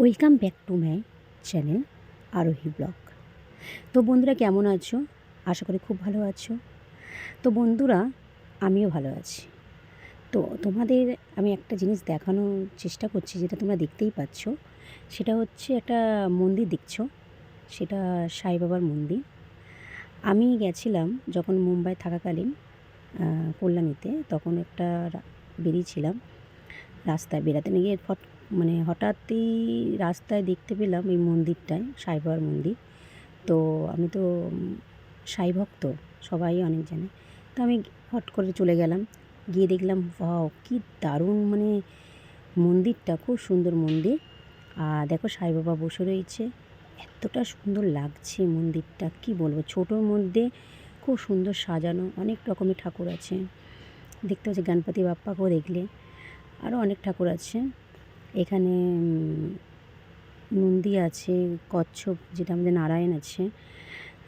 Welcome back to my channel Arohi blog. তো বন্ধুরা, কেমন আছো? আশা করি খুব ভালো আছো। তো বন্ধুরা, আমিও ভালো আছি। তো তোমাদের আমি একটা জিনিস দেখানোর চেষ্টা করছি, যেটা তোমরা দেখতেই পাচ্ছ। সেটা হচ্ছে একটা মন্দির দেখছ? সেটা সাই বাবার মন্দির। আমি গেছিলাম যখন মুম্বাই থাকাকালীন কল্যাণীতে, তখন একটা বেরিয়েছিলাম। রাস্তায় বেড়াতে নিয়ে ফট মানে হঠাৎই রাস্তায় দেখতে পেলাম এই মন্দিরটায় সাই বাবার মন্দির। তো আমি তো সাই ভক্ত, সবাই অনেক জানে। তো আমি হট করে চলে গেলাম, গিয়ে দেখলাম বাও কি দারুণ মানে মন্দিরটা, খুব সুন্দর মন্দির। আর দেখো, সাই বাবা বসে রয়েছে। এতটা সুন্দর লাগছে মন্দিরটা, কি বলব? ছোটোর মধ্যে খুব সুন্দর সাজানো, অনেক রকমের ঠাকুর আছে। দেখতে পাচ্ছি গণপতি বাপ্পাকেও দেখলে। আরও অনেক ঠাকুর আছে। এখানে নন্দী আছে, কচ্ছপ, যেটা আমাদের নারায়ণ আছে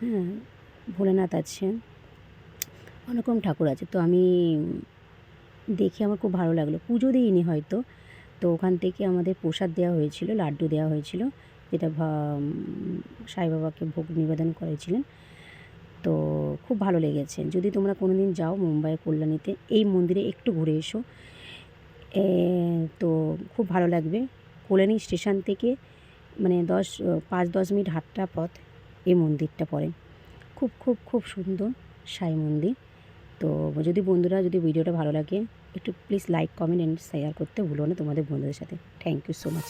হ্যাঁ ভোলেনাথ আছে অনেক রকম ঠাকুর আছে। তো আমি দেখে আমার খুব ভালো লাগল। পুজো দিইনি হয়তো, তো ওখান থেকে আমাদের প্রসাদ দেওয়া হয়েছিল, লাড্ডু দেওয়া হয়েছিল, যেটা সাই বাবাকে ভোগ নিবেদন করেছিলেন। তো খুব ভালো লেগেছে। যদি তোমরা কোনো দিন যাও মুম্বাই কল্যাণীতে, এই মন্দিরে একটু ঘুরে এসো। তো খুব ভালো লাগবে। কল্যাণী স্টেশন থেকে মানে দশ, পাঁচ, দশ মিনিট হাতটা পথ এই মন্দিরটা পড়ে। খুব খুব খুব সুন্দর সাই মন্দির। তো যদি বন্ধুরা যদি ভিডিওটা ভালো লাগে, একটু please like comment and share করতে ভুলো না তোমাদের বন্ধুদের সাথে। Thank you so much